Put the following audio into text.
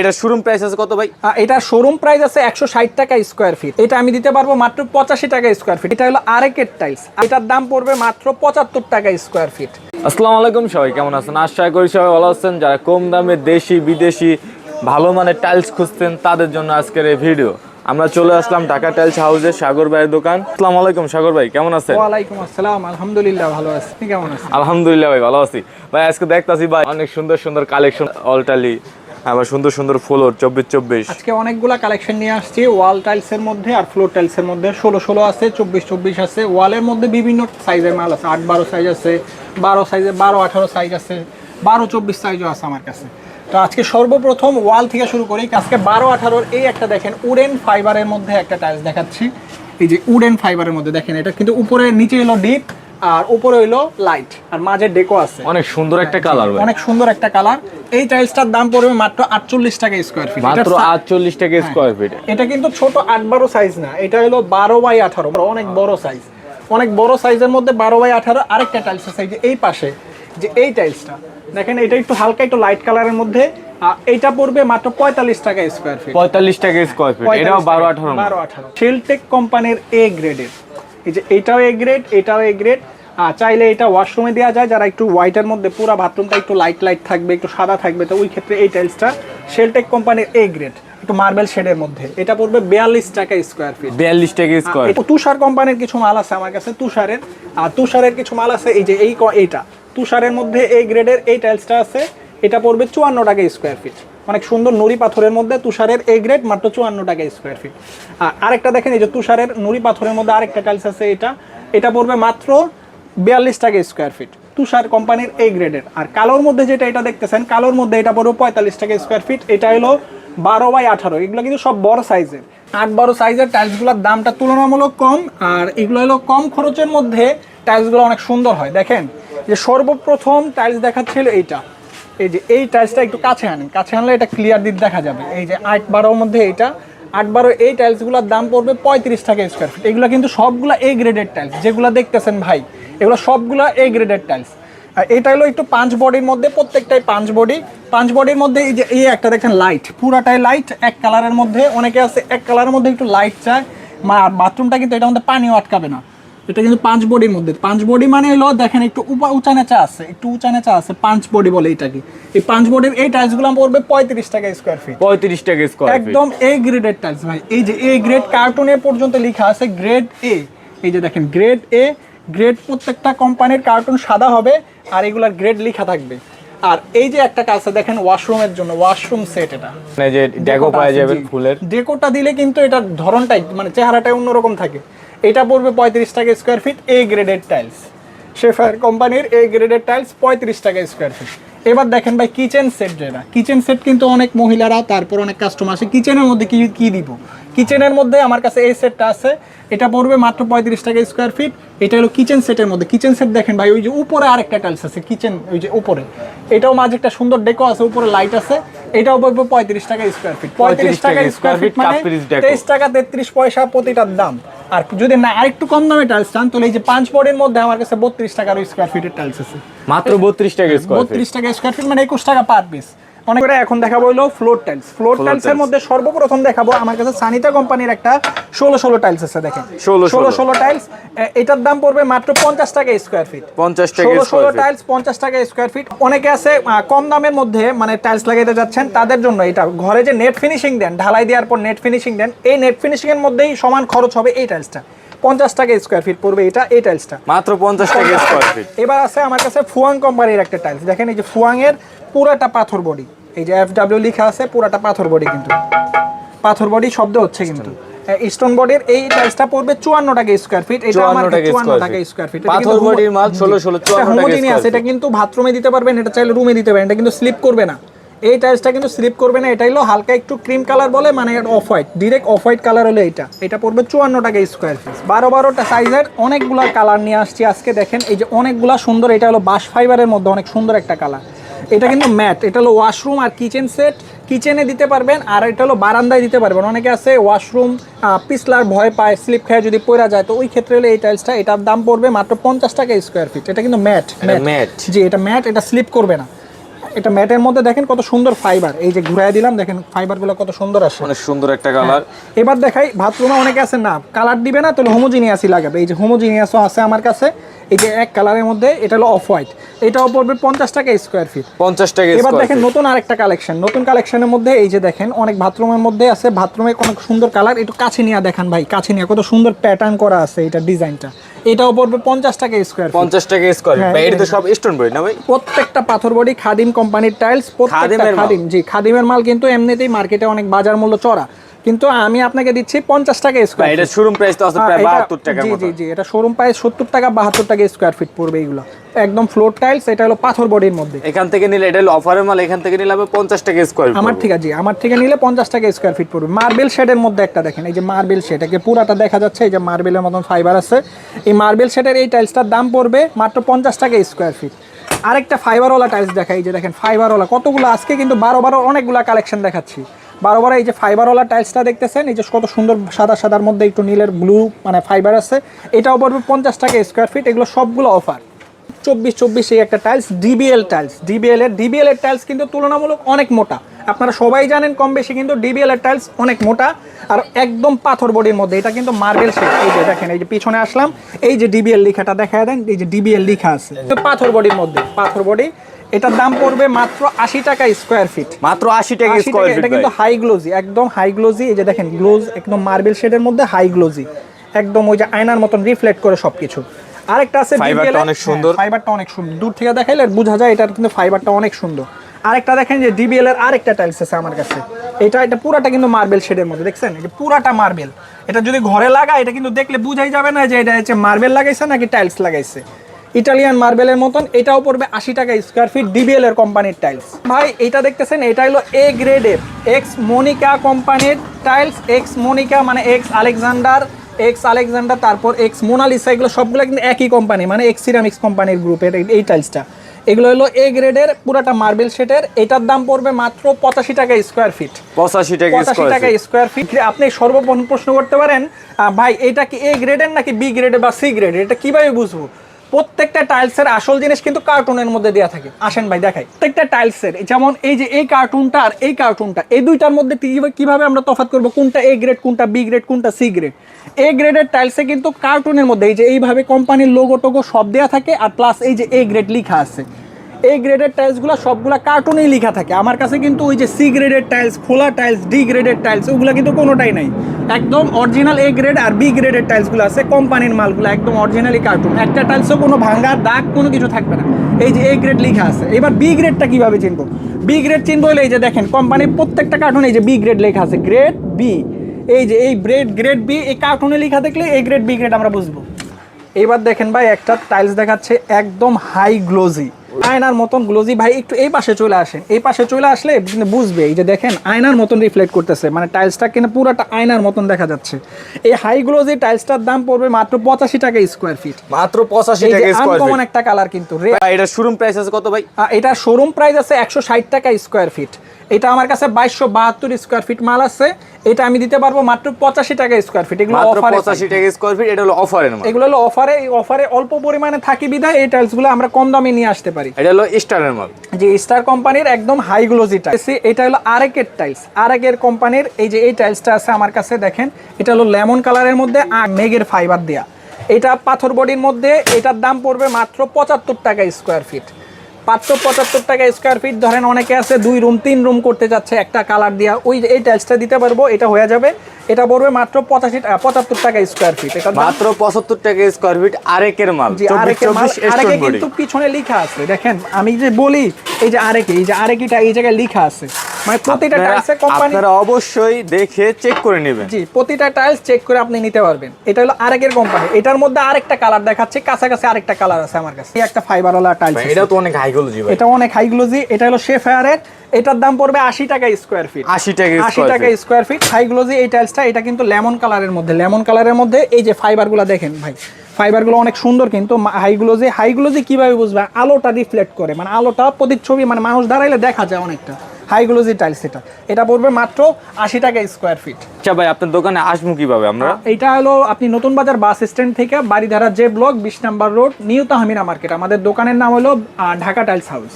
এটা showroom price আছে কত ভাই? এটা শোরুম প্রাইস আছে একশো ষাট টাকা স্কোয়ার ফিট এটা আমি দিতে পারব মাত্র পঁচাশি টাকা স্কোয়ার ফিট এটা হলো আরেকের টাইলস এটার দাম পড়বে মাত্র পঁচাত্তর টাকা স্কোয়ার ফিট আসসালামু আলাইকুম সবাই কেমন আছেন? আশা করি সবাই ভালো আছেন। যারা কম দামে দেশি বিদেশি ভালো মানের টাইলস খুঁজতেন তাদের জন্য আজকের এই ভিডিও আমরা চলে আসলাম ঢাকা টাইলস হাউসে সাগর ভাইয়ের দোকান। আসসালামু আলাইকুম সাগর ভাই কেমন আছেন? ওয়ালাইকুম আসসালাম আলহামদুলিল্লাহ ভালো আছি। কেমন আছেন? আলহামদুলিল্লাহ ভাই ভালো আছি। ভাই আজকে দেখতাছি ভাই অনেক সুন্দর সুন্দর কালেকশন অলটালি আবার সুন্দর সুন্দর ফ্লোর চব্বিশ চব্বিশ। আজকে অনেকগুলা কালেকশন নিয়ে আসছি ওয়াল টাইলস এর মধ্যে আর ফ্লোর টাইলস এর মধ্যে। ষোলো ষোলো আছে, চব্বিশ চব্বিশ আছে। ওয়ালের মধ্যে বিভিন্ন সাইজের মাল আছে, আট বারো সাইজ আছে, বারো সাইজে বারো আঠারো সাইজ আছে, বারো চব্বিশ সাইজও আছে আমার কাছে। তো আজকে সর্বপ্রথম ওয়াল থেকে শুরু করি, আজকে বারো আঠারোর এই একটা দেখেন, উডেন ফাইবারের মধ্যে একটা টাইলস দেখাচ্ছি। এই যে উডেন ফাইবারের মধ্যে দেখেন, এটা কিন্তু উপরে, নিচে এলো ডিপ আর উপরে হইল লাইট আর মাঝে ডেকো আছে। অনেক সুন্দর একটা কালার অনেক সুন্দর একটা কালার এই টাইলসটার দাম পড়বে মাত্র আটচল্লিশ টাকা স্কোয়ার ফিট মাত্র আটচল্লিশ টাকা স্কোয়ার ফিট এটা কিন্তু ছোট আট বারো সাইজ না এটা হলো বারো বাই আঠারো অনেক বড় সাইজ অনেক বড় সাইজের মধ্যে বারো বাই আঠারো আরেকটা টাইলস আছে এই যে এই পাশে যে এই টাইলসটা দেখেন এটা একটু হালকা একটু লাইট কালারের মধ্যে। এইটা পড়বে মাত্র পঁয়তাল্লিশ টাকা স্কোয়ার ফিট পঁয়তাল্লিশ টাকা স্কোয়ার ফিট এটাও বারো আঠারো। বারো আঠারো। শিলটেক কোম্পানির এ গ্রেডের এই যে এটাও এ গ্রেড এটাও এ গ্রেড চাইলে এটা ওয়াশরুমে দেওয়া যায় যারা একটু হোয়াইটের মধ্যে পুরো বাথরুমটা একটু লাইট লাইট থাকবে একটু সাদা থাকবে তো ওই ক্ষেত্রে এই টাইলসটা শেলটেক কোম্পানির এ গ্রেড একটু মার্বেল শেডের মধ্যে। এটা পড়বে বিয়াল্লিশ টাকা স্কোয়ার ফিট বিয়াল্লিশ টাকা স্কোয়ার এই তুষার কোম্পানির কিছু মাল আছে আমার কাছে তুষারের। আর তুষারের কিছু মাল আছে এই যে এই এইটা। তুষারের মধ্যে এই গ্রেডের এই টাইলসটা আছে এটা পড়বে চুয়ান্ন টাকা স্কোয়ার ফিট অনেক সুন্দর নুড়ি পাথরের মধ্যে তুষারের এই গ্রেড মাত্র চুয়ান্ন টাকা স্কোয়ার ফিট আর আরেকটা দেখেন এই যে তুষারের নুড়ি পাথরের মধ্যে আরেকটা টাইলস আছে এটা। এটা পড়বে মাত্র বিয়াল্লিশ টাকা স্কোয়ার ফিট তুষার কোম্পানির এই গ্রেডের আর কালোর মধ্যে যেটা এটা দেখতেছেন, কালোর মধ্যে এটা পড়বে পঁয়তাল্লিশ টাকা স্কোয়ার ফিট এটা হলো বারো বাই আঠারো। এগুলো কিন্তু সব বড় সাইজের আট বারো সাইজের টাইলসগুলোর দামটা তুলনামূলক কম। আর এগুলো হলো কম খরচের মধ্যে টাইলসগুলো অনেক সুন্দর হয়। দেখেন, যে সর্বপ্রথম টাইলস দেখাচ্ছিল এইটা। এই যে এই টাইলসটা একটু কাছে আনেন। কাছে আনলে এটা ক্লিয়ার দিক দেখা যাবে। এই যে আট বারোর মধ্যে এইটা। আট বারো এই টাইলসগুলোর দাম পড়বে পঁয়ত্রিশ টাকা স্কোয়ার ফিট এগুলো কিন্তু সবগুলো এই গ্রেডের টাইলস যেগুলো দেখতেছেন ভাই এগুলো সবগুলো এ গ্রেডের টাইলস এটা হলো একটু পাঁচ বডির মধ্যে প্রত্যেকটাই পাঁচ বডি। পাঁচ বডির মধ্যে এই যে এই একটা দেখেন লাইট পুরাটাই লাইট এক কালারের মধ্যে। অনেকে আছে এক কালারের মধ্যে একটু লাইট চায় মা বাথরুমটা কিন্তু এটার মধ্যে পানিও আটকাবে না। এটা কিন্তু পাঁচ বডির মধ্যে। পাঁচ বডি মানে হলো দেখেন একটু উপা উঁচা নেচা আছে একটু উঁচা নেচা আছে পাঁচ বডি বলে এটাকে। এই পাঁচ বডির এই টাইলসগুলো পড়বে পঁয়ত্রিশ টাকা স্কোয়ার ফিট পঁয়ত্রিশ টাকা স্কোয়ার একদম এ গ্রেডের টাইলস ভাই। এই যে এ গ্রেড কার্টুনে পর্যন্ত লেখা আছে গ্রেড এ এই যে দেখেন গ্রেড এ গ্রেড প্রত্যেকটা কোম্পানির কার্টুন সাদা হবে আর এগুলার গ্রেড লেখা থাকবে। আর এই যে একটা কাজ আছে দেখেন ওয়াশরুমের জন্য ওয়াশরুম সেট এটা। মানে যে ডেকো পাওয়া যাবে ফুলের। ডেকোটা দিলে কিন্তু এটার ধরনটাই মানে চেহারাটাই অন্যরকম থাকে। এটা পড়বে পঁয়ত্রিশ টাকা স্কোয়ার ফিট এ গ্রেডের টাইলস শেফার কোম্পানির এ গ্রেডের টাইলস পঁয়ত্রিশ টাকা স্কোয়ার ফিট এবার দেখেন ভাই কিচেন সেট যেটা। কিচেন সেট কিন্তু অনেক মহিলারা তারপর অনেক কাস্টমার আসে। কিচেনের মধ্যে কি কি দিব? কিচেনের মধ্যে আমার কাছে এই সেটটা আছে। এটা পড়বে মাত্র পঁয়ত্রিশ টাকা স্কোয়ার ফিট এটা হলো কিচেন সেটের মধ্যে। কিচেন সেট দেখেন ভাই ওই যে উপরে আরেকটা টাইলস আছে কিচেন ওই যে উপরে। এটাও মাঝে একটা সুন্দর ডেকো আছে উপরে লাইট আছে। এটাও পড়বে পঁয়ত্রিশ টাকা স্কোয়ার ফিট পঁয়ত্রিশ টাকা স্কোয়ার ফিট মানে তেইশ টাকা তেত্রিশ পয়সা প্রতিটার দাম। আর যদি না আরেকটু কম দামে টাইলস চান তাহলে এই যে পাঁচ বডির মধ্যে আমার কাছে বত্রিশ টাকার স্কোয়ার ফিটের টাইলস আছে। মাত্র বত্রিশ টাকা বত্রিশ টাকা স্কোয়ার ফিট মানে একুশ টাকা পার পিস অনেক করে এখন দেখাবো হলো ফ্লোর টাইলস ফ্লোর টাইলস এর মধ্যে সর্বপ্রথম দেখাবো আমার কাছে সানিতা কোম্পানির একটা ষোলো ষোলো টাইলস আছে দেখেন। ষোলো ষোলো। টাইলস এটার দাম পড়বে মাত্র পঞ্চাশ টাকা স্কোয়ার ফিট পঞ্চাশ টাকা ষোলো ষোলো টাইলস পঞ্চাশ টাকা স্কোয়ার ফিট অনেকে আছে কম দামের মধ্যে মানে টাইলস লাগাইতে যাচ্ছেন তাদের জন্য এটা। ঘরে যে নেট ফিনিশিং দেন ঢালাই দেওয়ার পর নেট ফিনিশিং দেন এই নেট ফিনিশিং এর মধ্যেই সমান খরচ হবে এই টাইলসটা পঞ্চাশ টাকা স্কোয়ার ফিট পড়বে এটা এই টাইলসটা মাত্র পঞ্চাশ টাকা স্কোয়ার ফিট এবার আছে আমার কাছে ফুয়াং কোম্পানির একটা টাইলস দেখেন এই যে ফুয়াং এর পুরাটা পাথর বডি এই যে এফ ডাব্লিউ লেখা আছে পুরাটা পাথর বডি কিন্তু। পাথর বডি শব্দ হচ্ছে কিন্তু। স্টোন বডির এই টাইলসটা পড়বে চুয়ান্ন টাকা স্কোয়ার ফিট এটা আমার টাকা চুয়ান্ন square টাকা feet। স্কোয়ার ফিট পাথর বডির মাল 16 16 54 টাকা হোমোজিনিয়াস এটা কিন্তু বাথরুমে দিতে পারবেন এটা চাইলে রুমে দিতে পারেন এটা কিন্তু স্লিপ করবে না। এই টাইলসটা কিন্তু স্লিপ করবে না এটা হলো হালকা একটু ক্রিম কালার বলে মানে off white direct off white colour হলো এটা। এটা পড়বে চুয়ান্ন টাকা স্কোয়ার ফিট বারো বারোটা সাইজের অনেকগুলা কালার নিয়ে আসছি আজকে দেখেন এই যে অনেকগুলা সুন্দর এটা হলো বাঁশ ফাইবারের মধ্যে অনেক সুন্দর একটা কালার এটা কিন্তু ম্যাট এটা হলো ওয়াশরুম আর কিচেন সেট কিচেনে দিতে পারবেন আর এটা হলো বারান্দায় দিতে পারবেন। অনেকে আছে ওয়াশরুম পিছলার ভয় পায় স্লিপ খেয়ে যদি পড়া যায় তো ওই ক্ষেত্রে হলে এই টাইলসটা এটার দাম পড়বে মাত্র পঞ্চাশ টাকা স্কোয়ার ফিট এটা কিন্তু ম্যাট ম্যাট। জি এটা ম্যাট এটা স্লিপ করবে না। এটা ম্যাটের মধ্যে দেখেন কত সুন্দর ফাইবার এই যে ঘুরাই দিলাম দেখেন ফাইবারগুলো কত সুন্দর আসে। অনেক সুন্দর একটা কালার এবার দেখাই বাথরুমে অনেকে আছে না কালার দিবে না তাহলে হোমোজিনিয়াসই লাগাবে। এই যে হোমোজিনিয়াসও আছে আমার কাছে। যে এক কালারের মধ্যে এটা হলো অফ হোয়াইট এটাও পড়বে পঞ্চাশ টাকা স্কোয়ার ফিট পঞ্চাশ টাকা এবার দেখেন নতুন আরেকটা কালেকশন নতুন কালেকশনের মধ্যে এই যে দেখেন অনেক বাথরুমের মধ্যে আছে বাথরুমে অনেক সুন্দর কালার একটু কাছে নিয়ে দেখান ভাই কাছে নিয়ে কত সুন্দর প্যাটার্ন করা আছে এটা ডিজাইনটা এটাও পড়বে পঞ্চাশ টাকা স্কোয়ার পঞ্চাশ টাকা স্কোয়ার এটা তো সব স্টোন বই না ভাই? প্রত্যেকটা পাথর বডি খাদিম কোম্পানির টাইলস প্রত্যেকটা খাদিম জি খাদিমের মাল কিন্তু এমনিতেই মার্কেটে অনেক বাজার মূল্য চড়া। কিন্তু আমি আপনাকে দিচ্ছি পঞ্চাশ টাকা স্কোয়ার এটা শোরুম প্রাইস তো আছে প্রায় বাহাত্তর টাকার জি জি জি এটা শোরুম প্রাইস সত্তর টাকা বাহাত্তর টাকা স্কোয়ার ফিট পড়বে এইগুলো একদম ফ্লোর টাইলস এটা হলো পাথর বডির মধ্যে। এখান থেকে নিলে এটা হলো অফারের মাল এখান থেকে নিলে হবে পঞ্চাশ টাকা স্কোয়ার আমার ঠিক আছে আমার থেকে নিলে পঞ্চাশ টাকা স্কোয়ার ফিট পড়বে। মার্বেল শেডের মধ্যে একটা দেখেন এই যে মার্বেল শেড একে পুরাটা দেখা যাচ্ছে এই যে মার্বেলের মতন ফাইবার আছে। এই মার্বেল শেডের এই টাইলসটার দাম পড়বে মাত্র পঞ্চাশ টাকা স্কোয়ার ফিট আরেকটা ফাইবারওয়ালা টাইলস দেখাই যে দেখেন ফাইবারওয়ালা কতগুলো আজকে কিন্তু বারো বারো অনেকগুলো কালেকশন দেখাচ্ছি। বারো বারো, এই যে ফাইবারওয়ালা টাইলসটা দেখতেছেন, এই যে কত সুন্দর সাদা সাদার মধ্যে একটু নীলের ব্লু মানে ফাইবার আছে। এটাও পড়বে পঞ্চাশ টাকা স্কোয়ার ফিট এগুলো সবগুলো অফার চব্বিশ চব্বিশ এই একটা টাইলস ডিবিএল টাইলস ডিবিএল এর ডিবিএল এর টাইলস কিন্তু তুলনামূলক অনেক মোটা। আপনারা সবাই জানেন কম বেশি কিন্তু ডিবিএল এর টাইলস অনেক মোটা। আর একদম পাথর বডির মধ্যে, এটা কিন্তু মার্বেল শেড এই যে দেখেন, এই যে পিছনে আসলাম, এই যে ডিবিএল লেখাটা দেখা দেন, এই যে ডিবিএল লেখা আছে। পাথর বডির মধ্যে, পাথর বডি। এটার দাম পড়বে মাত্র আশি টাকা স্কোয়ার ফিট মাত্র আশি টাকা স্কোয়ার ফিট এটা কিন্তু হাই গ্লোজি একদম হাই গ্লোজি এই যে দেখেন গ্লোজ একদম মার্বেল শেডের মধ্যে হাই গ্লোজি একদম ওই যে আয়নার মতন রিফ্লেক্ট করে সবকিছু। আরেকটা আছে ফাইবারটা অনেক সুন্দর। হ্যাঁ, ফাইবারটা অনেক সুন্দর। দূর থেকে দেখাইলে বোঝা যায় এটার কিন্তু ফাইবারটা অনেক সুন্দর। আরেকটা দেখেন যে ডিবিএল এর আরেকটা টাইলস আছে আমার কাছে। এটা এটা পুরাটা কিন্তু মার্বেল শেডের মধ্যে দেখছেন? যে পুরাটা মার্বেল এটা যদি ঘরে লাগায় এটা কিন্তু দেখলে বুঝাই যাবে না যে এটা হচ্ছে মার্বেল লাগাইছে নাকি টাইলস লাগাইছে। ইটালিয়ান মার্বেলের মতন এটাও পড়বে আশি টাকা স্কোয়ার ফিট ডিবিএল এর কোম্পানির টাইলস ভাই এটা দেখতেছেন এটা হলো এ গ্রেডের এক্স মনিকা কোম্পানির টাইলস এক্স মনিকা মানে এক্স আলেকজান্ডার এক্স আলেকজান্ডার তারপর এক্স মোনালিসা এগুলো সবগুলো কিন্তু একই কোম্পানি মানে এক্স সিরামিক্স কোম্পানির গ্রুপের এই- এই টাইলসটা এগুলো হলো এ গ্রেডের পুরাটা মার্বেল শেটের এটার দাম পড়বে মাত্র পঁচাশি টাকা স্কোয়ার ফিট পঁচাশি টাকা পঁচাশি টাকা স্কোয়ার ফিট আপনি সর্বপ্রথম প্রশ্ন করতে পারেন ভাই এটা কি এ গ্রেডের নাকি বি গ্রেডের বা সি গ্রেডের এটা কীভাবে বুঝব? প্রত্যেকটা টাইলসের আসল জিনিস কিন্তু কার্টুনের মধ্যে দেওয়া থাকে। আসেন ভাই, দেখাই। প্রত্যেকটা টাইলসের যেমন এই যে এই কার্টুনটা আর এই কার্টুনটা এই দুইটার মধ্যে কিভাবে- আমরা তফাৎ করব? কোনটা এ গ্রেড কোনটা বি গ্রেড কোনটা সি গ্রেড এ গ্রেডের টাইলসে কিন্তু কার্টুনের মধ্যে এই যে এইভাবে কোম্পানির লোগো টোগো সব দেওয়া থাকে আর প্লাস এই যে এ গ্রেড লিখা আছে। এই গ্রেডের টাইলসগুলো সবগুলো কার্টুনেই লেখা থাকে। আমার কাছে কিন্তু ওই যে সি গ্রেডের টাইলস খোলা টাইলস ডি গ্রেডের টাইলস ওগুলো কিন্তু কোনোটাই নাই। একদম অরিজিনাল এ গ্রেড আর বি গ্রেডের টাইলসগুলো আছে কোম্পানির মালগুলো একদম অরিজিনালি কার্টুন একটা টাইলসও কোনো ভাঙ্গা, দাগ, কোনো কিছু থাকবে না। এই যে এ গ্রেড লেখা আছে। এবার বি গ্রেডটা কীভাবে চিনবো? বি গ্রেড চিনবো হলে এই যে দেখেন কোম্পানির প্রত্যেকটা কার্টুনে এই যে বি গ্রেড লেখা আছে। গ্রেড বি এই যে এই গ্রেড গ্রেড বি এই কার্টুনে লেখা দেখলে এ গ্রেড বি গ্রেড আমরা বুঝব। এবার দেখেন ভাই, একটা টাইলস দেখাচ্ছে একদম হাই গ্লোজি আয়নার মতন গ্লোজি ভাই একটু এই পাশে চলে আসেন। এই পাশে চলে আসলে কিন্তু বুঝবে। এই যে দেখেন আয়নার মতন রিফ্লেক্ট করতেছে। মানে টাইলসটা কিন্তু পুরোটা আয়নার মতন দেখা যাচ্ছে। এই হাই গ্লোজি টাইলসটার দাম পড়বে মাত্র পঁচাশি টাকা স্কোয়ার ফিট মাত্র পঁচাশি টাকা আনকমন একটা কালার কিন্তু। এটা শোরুম প্রাইস আছে কত ভাই? এটা শোরুম প্রাইস আছে একশো ষাট টাকা স্কোয়ার ফিট এটা আমার কাছে বাইশশো বাহাত্তর স্কোয়ার ফিট মাল আছে। এটা আমি দিতে পারব মাত্র পঁচাশি টাকা স্কোয়ার ফিট এগুলো অফারে পঁচাশি টাকা স্কোয়ার ফিট এটা হলো অফারের এগুলো হলো অফারে এই অফারে অল্প পরিমাণে থাকি বিধায় এই টাইলসগুলো আমরা কম দামে নিয়ে আসতে পারি। এটা হলো স্টারের মাল। যে স্টার কোম্পানির একদম হাই গ্লোজি টাইলস এটা হলো আরেকের টাইলস আরেকের কোম্পানির এই যে এই টাইলসটা আছে আমার কাছে দেখেন এটা হলো লেমন কালারের মধ্যে আর মেঘের ফাইবার দেয়া। এটা পাথর বডির মধ্যে এটার দাম পড়বে মাত্র পঁচাত্তর টাকা স্কোয়ার ফিট পাঁচশো পঁচাত্তর টাকা স্কোয়ার ফিট ধরেন অনেকে আছে দুই রুম তিন রুম করতে যাচ্ছে একটা কালার দিয়া। ওই এই টাইলসটা দিতে পারব এটা হয়ে যাবে এটা পড়বে মাত্র পঁচাশি টাকা পঁচাত্তর টাকা স্কোয়ার ফিট এটা মাত্র পঁচাত্তর টাকা স্কোয়ার ফিট আরেকের মাল। জি চব্বিশ আরেকে চব্বিশ মাল- আরেকে কিন্তু পিছনে লিখা আছে। দেখেন আমি যে বলি এই যে আরেকে এই যে আরেকিটা এই জায়গায় লিখা আছে। মানে প্রতিটা টাইলসে কোম্পানি আপনারা অবশ্যই দেখে চেক করে নেবেন। জি প্রতিটা টাইলস চেক করে আপনি নিতে পারবেন। এটা হলো আরেকের কোম্পানি এটার মধ্যে আরেকটা কালার দেখাচ্ছে কাছাকাছি আরেকটা কালার আছে আমার কাছে। এই একটা ফাইবারওয়ালা টাইলস এটাও তো অনেক হাই গলজি ভাই। এটা অনেক এটা হলো এটার দাম পড়বে আশি টাকা স্কোয়ার ফিট আশি টাকা আশি টাকা স্কোয়ার ফিট এই টাইলসটা এটা কিন্তু লেমন কালারের মধ্যে। লেমন কালারের মধ্যে এই যে ফাইবারগুলো দেখেন ভাই। ফাইবারগুলো অনেক সুন্দর কিন্তু হাই গ্লোজি হাই গ্লোজি কীভাবে বুঝবে? আলোটা রিফ্লেক্ট করে। মানে আলোটা প্রতিচ্ছবি মানে মানুষ দাঁড়াইলে দেখা যায় অনেকটা। হাই গ্লোজি টাইলস এটা। এটা পড়বে মাত্র আশি টাকা স্কোয়ার ফিট আচ্ছা ভাই আপনার দোকানে আসব কীভাবে আমরা? এটা হলো আপনি নতুন বাজার বাস স্ট্যান্ড থেকে বাড়িধারা যে ব্লক বিশ number road new Tahmina market. আমাদের দোকানের নাম হলো ঢাকা টাইলস হাউস।